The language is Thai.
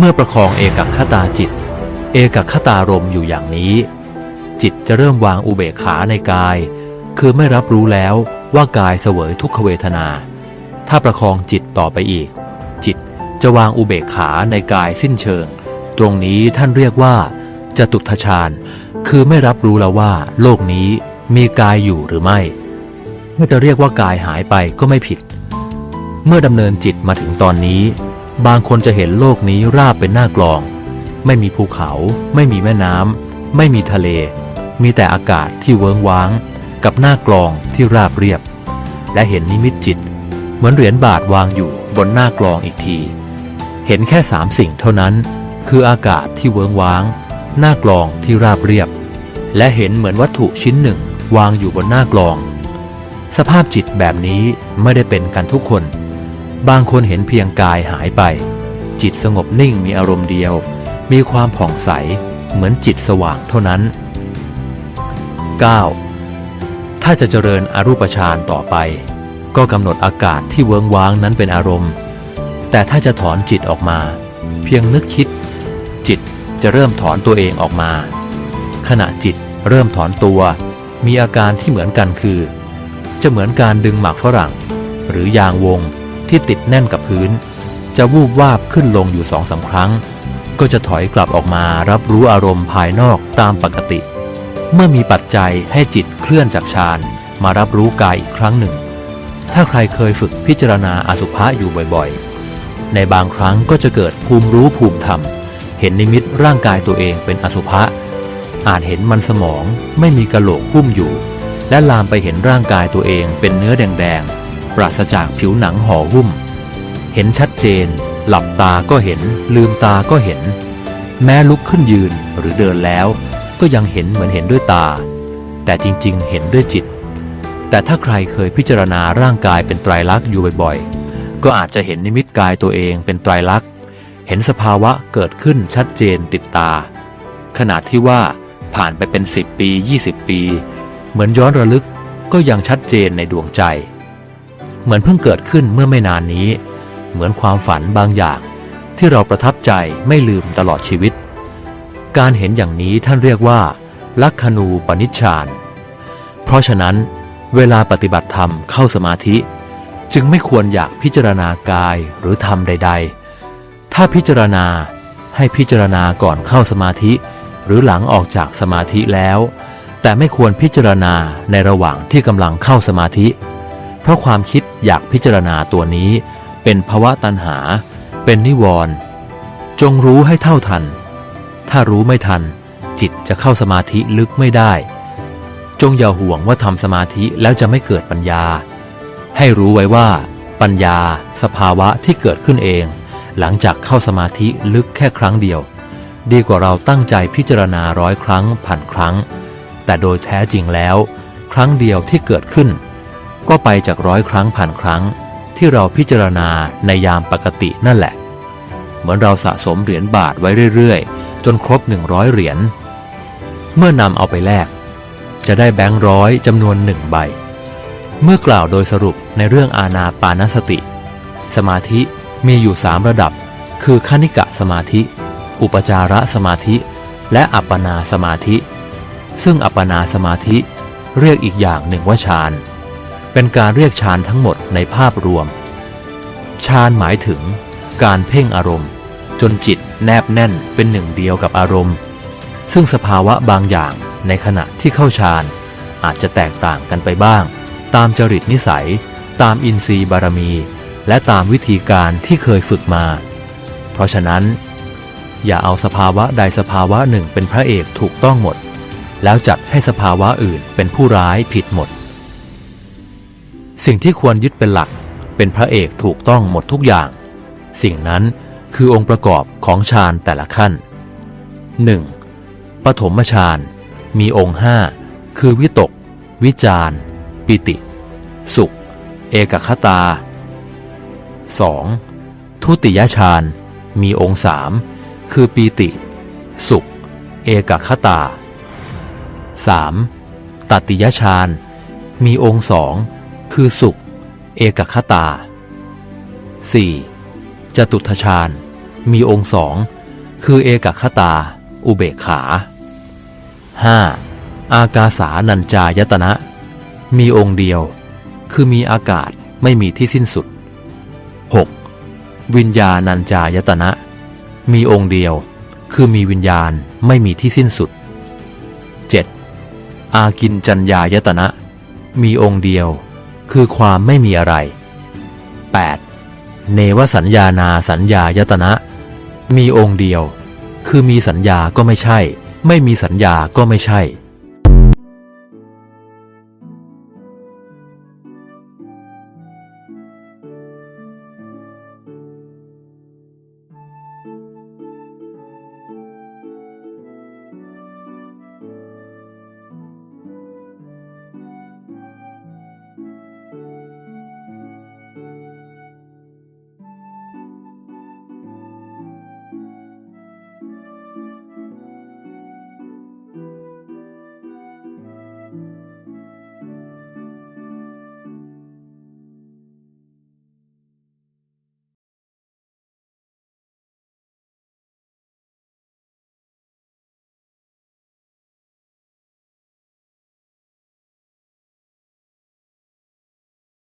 เมื่อประคองเอกคตาจิต เอกคตารมอยู่อย่างนี้ จิตจะเริ่มวางอุเบกขาในกาย คือไม่รับรู้แล้วว่ากายเสวยทุกขเวทนา ถ้าประคองจิตต่อไปอีก จิตจะวางอุเบกขาในกายสิ้นเชิง ตรงนี้ท่านเรียกว่าจตุทชาญคือไม่รับรู้แล้วว่า โลกนี้มีกายอยู่หรือไม่เมื่อจะเรียกว่ากายหายไปก็ไม่ผิด เมื่อดำเนินจิตมาถึงตอนนี้ บางคนจะเห็นโลกนี้ราบเป็นหน้ากลอง ไม่มีภูเขา ไม่มีแม่น้ำ ไม่มีทะเล มีแต่อากาศที่เวิ้งว้าง กับหน้ากลองที่ราบเรียบ และเห็นนิมิตจิต เหมือนเหรียญบาทวางอยู่บนหน้ากลองอีกที เห็นแค่สามสิ่งเท่านั้น คืออากาศที่เวิ้งว้าง หน้ากลองที่ราบเรียบ และเห็นเหมือนวัตถุชิ้นหนึ่งวางอยู่บนหน้ากลอง สภาพจิตแบบนี้ไม่ได้เป็นกันทุกคน บางคนเห็นเพียงกายหายไป จิตสงบนิ่งมีอารมณ์เดียว มีความผ่องใสเหมือนจิตสว่างเท่านั้น 9. ถ้าจะเจริญอรูปฌานต่อไป ก็กำหนดอากาศที่เวิงว้างนั้นเป็นอารมณ์ แต่ถ้าจะถอนจิตออกมา เพียงนึกคิด จิตจะเริ่มถอนตัวเองออกมา ขณะจิตเริ่มถอนตัว มีอาการที่เหมือนกันคือ จะเหมือนการดึงหมากฝรั่ง หรือยางวง ที่ติดแน่นกับพื้น จะวูบวาบขึ้นลงอยู่สองสาครั้ง ก็จะถอยกลับออกมารับรู้อารมณ์ภายนอกตามปกติ เมื่อมีปัจจัยให้จิตเคลื่อนจากฌานมารับรู้กายอีกครั้งหนึ่ง ถ้าใครเคยฝึกพิจารณาอสุภะอยู่บ่อยๆ ในบางครั้งก็จะเกิดภูมิรู้ภูมิธรรม เห็นนิมิตร่างกายตัวเองเป็นอสุภะอาจเห็นมันสมองไม่มีกระโหลกหุ้มอยู่ และลามไปเห็นร่างกายตัวเองเป็นเนื้อแดงๆ ปราศจากผิวหนังห่อหุ้ม เห็นชัดเจน หลับตาก็เห็น ลืมตาก็เห็น แม้ลุกขึ้นยืนหรือเดินแล้ว ก็ยังเห็นเหมือนเห็นด้วยตา แต่จริงๆ เห็นด้วยจิต แต่ถ้าใครเคยพิจารณาร่างกายเป็นไตรลักษณ์อยู่บ่อยๆ ก็อาจจะเห็นนิมิตกายตัวเองเป็นไตรลักษณ์เห็นสภาวะเกิดขึ้นชัดเจนติดตา ขนาดที่ว่าผ่านไปเป็น 10 ปี 20 ปี เหมือนย้อนระลึกก็ยังชัดเจนในดวงใจ เหมือนเพิ่งเกิดขึ้นเมื่อไม่นานนี้ เหมือนความฝันบางอย่าง ที่เราประทับใจไม่ลืมตลอดชีวิต การเห็นอย่างนี้ท่านเรียกว่า ลักขณูปนิชฌานเพราะฉะนั้น เวลาปฏิบัติธรรมเข้าสมาธิ จึงไม่ควรอยากพิจารณากายหรือธรรมใด ๆ ถ้าพิจารณาให้พิจารณาก่อนเข้าสมาธิ หรือหลังออกจากสมาธิแล้ว แต่ไม่ควรพิจารณาในระหว่างที่กำลังเข้าสมาธิ ราะความคิดอยากพิจารณาตัวนี้เป็นภวะตัณหา เป็นนิวรณ์จงรู้ให้เท่าทัน ถ้ารู้ไม่ทัน จิตจะเข้าสมาธิลึกไม่ได้ จงอย่าห่วงว่าทำสมาธิแล้วจะไม่เกิดปัญญา ให้รู้ไว้ว่า ปัญญา สภาวะที่เกิดขึ้นเอง หลังจากเข้าสมาธิลึกแค่ครั้งเดียว ดีกว่าเราตั้งใจพิจารณาร้อยครั้ง พันครั้ง แต่โดยแท้จริงแล้ว ครั้งเดียวที่เกิดขึ้น ก็ไปจากร้อยครั้งพันครั้ง ที่เราพิจารณาในยามปกตินั่นแหละ เหมือนเราสะสมเหรียญบาทไว้เรื่อยๆ จนครบ 100 เหรียญ เมื่อนำเอาไปแลก จะได้แบงค์ร้อยจำนวนหนึ่งใบ เมื่อกล่าวโดยสรุปในเรื่องอาณาปานสติ สมาธิมีอยู่สามระดับ คือคณิกะสมาธิ อุปจาระสมาธิ และอัปปนาสมาธิ ซึ่งอัปปนาสมาธิเรียกอีกอย่างหนึ่งว่าฌาน เป็นการเรียกฌานทั้งหมดในภาพรวม ฌานหมายถึงการเพ่งอารมณ์ จนจิตแนบแน่นเป็นหนึ่งเดียวกับอารมณ์ ซึ่งสภาวะบางอย่างในขณะที่เข้าฌานอาจจะแตกต่างกันไปบ้าง ตามจริตนิสัย ตามอินทรีย์บารมี และตามวิธีการที่เคยฝึกมา เพราะฉะนั้น อย่าเอาสภาวะใดสภาวะหนึ่งเป็นพระเอกถูกต้องหมด แล้วจัดให้สภาวะอื่นเป็นผู้ร้ายผิดหมด สิ่งที่ควรยึดเป็นหลัก เป็นพระเอกถูกต้องหมดทุกอย่าง สิ่งนั้นคือองค์ประกอบของฌานแต่ละขั้น 1. ปฐมฌานมีองค์ห้าคือวิตก วิจารปิติ สุข เอกคตา 2. ทุติยฌานมีองค์สามคือปีติ สุข เอกคตา 3. ตติยฌานมีองค์สอง คือสุข เอกคตา 4. จตุทชาญมีองค์สองคือเอกคตา อุเบกขา 5. อากาสานัญจายตนะ มีองค์เดียว คือมีอากาศไม่มีที่สิ้นสุด 6. วิญญาณัญจายตนะ มีองค์เดียว คือมีวิญญาณไม่มีที่สิ้นสุด 7. อากินจัญญายตนะ มีองค์เดียว คือความไม่มีอะไร 8. เนวสัญญานาสัญญายตนะ มีองค์เดียว คือมีสัญญาก็ไม่ใช่ ไม่มีสัญญาก็ไม่ใช่